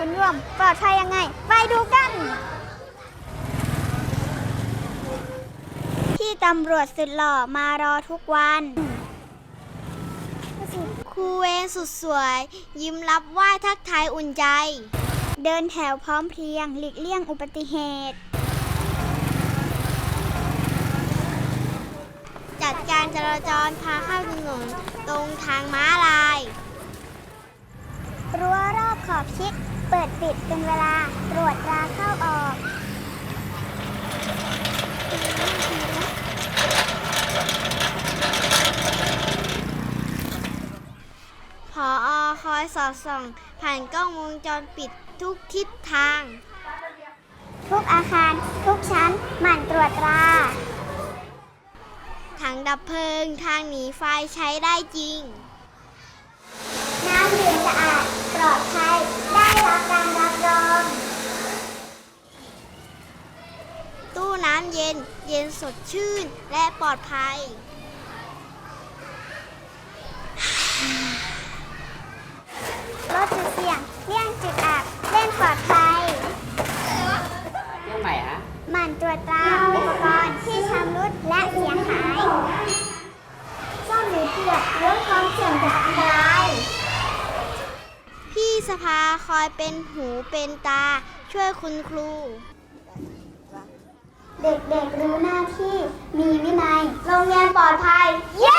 ส่วนรวมปลอดภัยยังไง ไปดูกัน ที่ตำรวจสุดหล่อมารอทุกวัน ครูเวรสุดสวย ยิ้มรับไหว้ทักทายอุ่นใจ เดินแถวพร้อมเพรียง หลีกเลี่ยงอุบัติเหตุ จัดการจราจรพาเข้าถนนตรงทางม้าลาย เปิดปิดเป็นเวลาตรวจตราเข้าออกพออคอยสอดส่อง ผ่านกล้องวงจรปิดทุกทิศทาง ทุกอาคาร ทุกชั้นหมั่นตรวจตราถังดับเพลิง ทางหนีไฟใช้ได้จริง น้ำดื่มสะอาด ปลอดภัย ได้รับการรับรอง ตู้น้ำเย็น เย็นสดชื่นและปลอดภัย ลดจุดเสี่ยงเลี่ยงจุดอับเล่นปลอดภัยเรื่องใหม่ฮะหมั่นตรวจตราอุปกรณ์ที่ชำรุดและเสียหายซ่อมหรือเปลี่ยนลดความเสี่ยงจากอันตราย พี่สภาคอยเป็นหูเป็นตาช่วยคุณครู เด็กๆรู้หน้าที่มีวินัย โรงเรียนปลอดภัย เย้